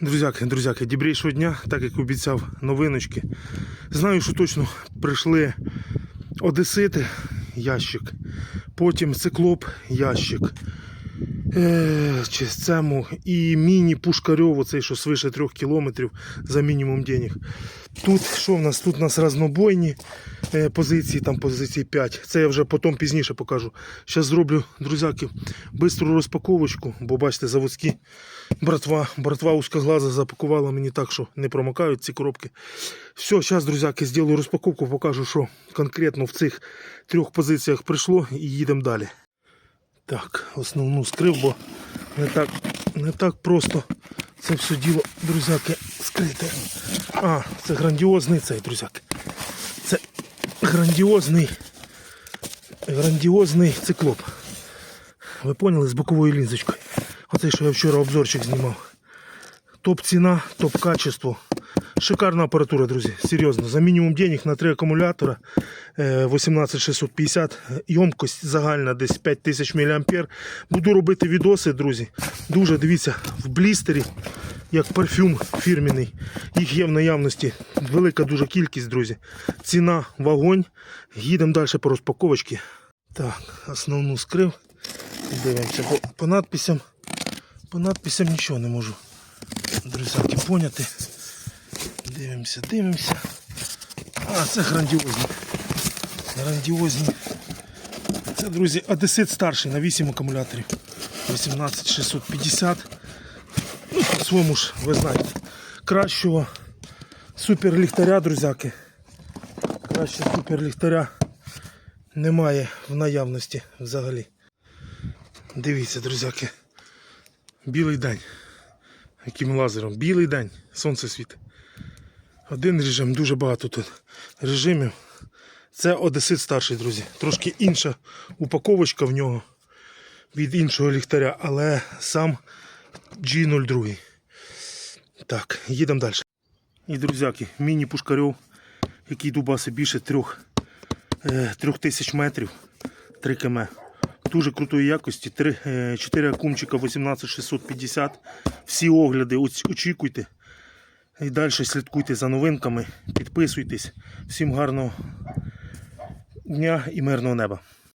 Друзяки, друзяки, дібрейшого дня, так як обіцяв новиночки. Знаю, що точно прийшли Одесити, ящик, потім циклоп, ящик. Е, чи цему і міні Пушкарьову, цей, що свише трьох кілометрів за мінімум денег. Тут що в нас? Тут у нас разнобойні позиції, там позиції 5. Це я вже потім пізніше покажу. Зараз зроблю, друзяки, бистру розпаковочку, бо бачите, заводські братва, братва узкоглаза запакувала мені так, що не промокають ці коробки. Все, зараз, друзяки, зроблю розпаковку, покажу, що конкретно в цих трьох позиціях прийшло і їдемо далі. Так, основну скрив, бо не так, не так просто це все діло, друзяки, скрити. А, це грандіозний цей, друзяки. Грандіозний, грандіозний циклоп. Ви поняли з боковою лінзочкою. Оцей, що я вчора обзорчик знімав. Топ ціна, топ качество. Шикарна апаратура, друзі. Серйозно. За мінімум денег на три акумулятора е, 18650. Ємкость загальна десь 5000 мА. Буду робити відоси, друзі. Дуже дивіться, в блістері, як парфюм фірміний. Їх є в наявності. Велика дуже кількість, друзі. Ціна вогонь. Їдемо далі по розпаковочці. Так, основну скрив. Дивимося по, по надписям. По надписям нічого не можу. Друзяки, поняти. Дивимося, дивимося. А, це грандіозні. Грандіозні. Це, друзі, Одесит старший на 8 акумуляторів. 18650. По-своєму ж, ви знаєте. Кращого супер ліхтаря, друзяки. Краще супер ліхтаря немає в наявності взагалі. Дивіться, друзяки. Білий день. Яким лазером? Білий день. Сонце світить. Один режим, дуже багато тут режимів. Це Одесит старший, друзі. Трошки інша упаковочка в нього від іншого ліхтаря, але сам G02. Так, їдемо далі. І, друзяки, міні-пушкарьов, який дубаси більше трьох, е, трьох тисяч метрів, 3 км. Дуже крутої якості. 3, 4 акумчика 18650. Всі огляди очікуйте. І далі слідкуйте за новинками, підписуйтесь. Всім гарного дня і мирного неба.